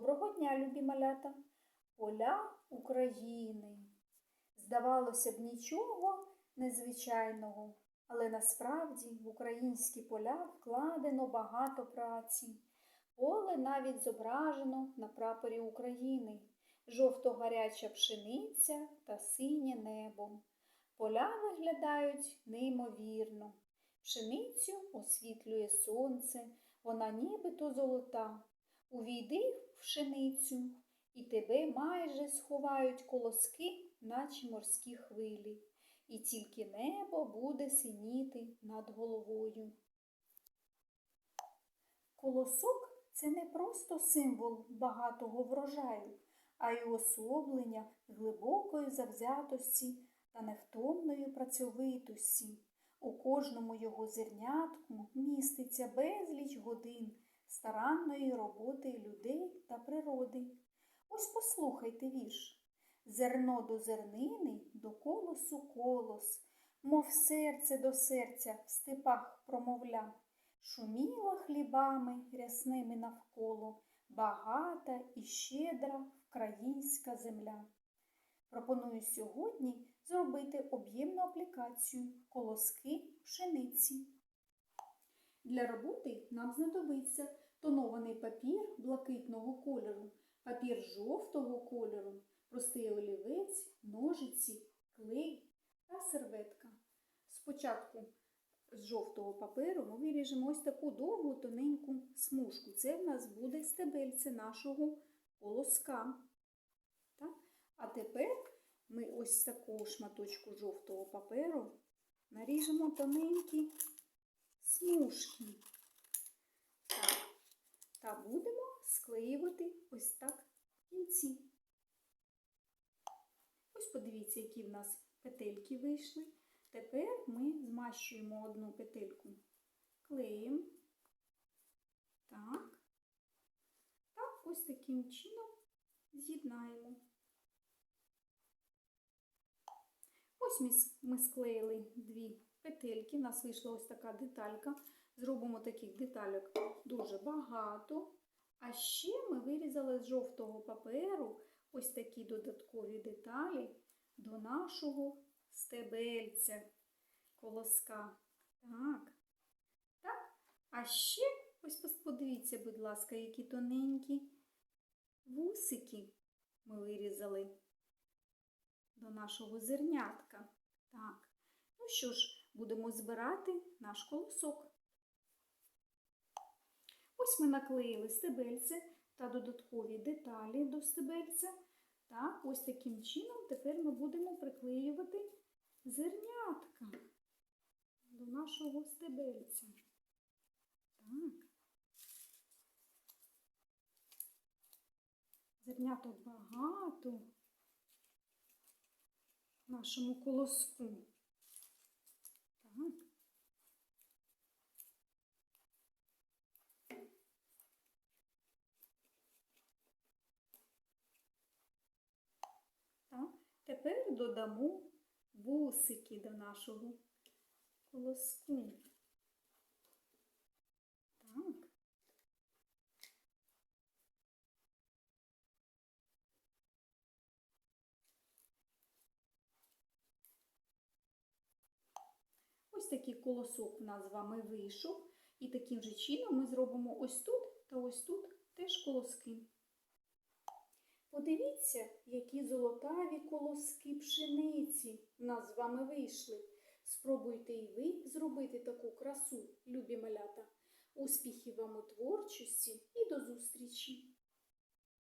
Доброго дня, любі малята! Поля України. Здавалося б, нічого незвичайного, але насправді в українські поля вкладено багато праці. Поле навіть зображено на прапорі України, жовто-гаряча пшениця та синє небо. Поля виглядають неймовірно. Пшеницю освітлює сонце, вона нібито золота. Увійди в пшеницю, і тебе майже сховають колоски, наче морські хвилі, і тільки небо буде синіти над головою. Колосок це не просто символ багатого врожаю, а й уособлення глибокої завзятості та невтомної працьовитості. У кожному його зернятку міститься безліч годин старанної роботи людей та природи. Ось послухайте вірш. Зерно до зернини, до колосу колос, мов серце до серця в степах промовля, шуміла хлібами рясними навколо, багата і щедра українська земля. Пропоную сьогодні зробити об'ємну аплікацію колоски пшениці. Для роботи нам знадобиться тонований папір блакитного кольору, папір жовтого кольору, простий олівець, ножиці, клей та серветка. Спочатку з жовтого паперу ми виріжемо ось таку довгу тоненьку смужку. Це в нас буде стебельце нашого колоска. Так? А тепер ми ось такого шматочку жовтого паперу наріжемо тоненькі смужки. Так. Та будемо склеювати ось так кінці. Ось подивіться, які в нас петельки вийшли. Тепер ми змащуємо одну петельку клеєм. Так. Так, ось таким чином з'єднаємо. Ось ми, склеїли дві петельки. У нас вийшла ось така деталька. Зробимо таких детальок дуже багато. А ще ми вирізали з жовтого паперу ось такі додаткові деталі до нашого стебельця колоска. Так. Так. А ще ось подивіться, будь ласка, які тоненькі вусики ми вирізали до нашого зернятка. Так. Ну що ж, будемо збирати наш колосок. Ось ми наклеїли стебельце та додаткові деталі до стебельця. Так, ось таким чином тепер ми будемо приклеювати зернятка до нашого стебельця. Так. Зерняток багато в нашому колоску. Тепер додамо вусики до нашого колоску. Так. Ось такий колосок у нас з вами вийшов. І таким же чином ми зробимо ось тут та ось тут теж колоски. Подивіться, які золотаві колоски пшениці у нас з вами вийшли. Спробуйте і ви зробити таку красу, любі малята. Успіхів вам у творчості